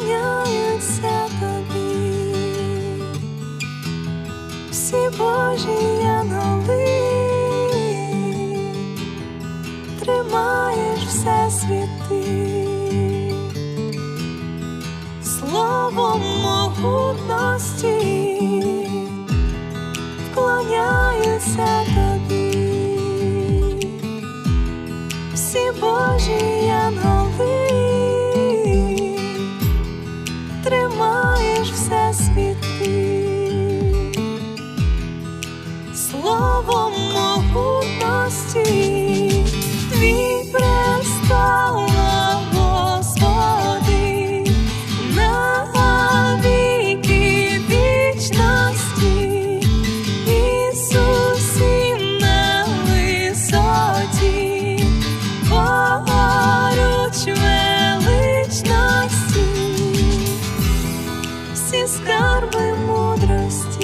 поклоняються тобі, всі Божі яноли, тримаєш все світи, словом могутності. Вклоняються тобі, всі Божі я яноли. тримаєш все світи. Слово скарби мудрості.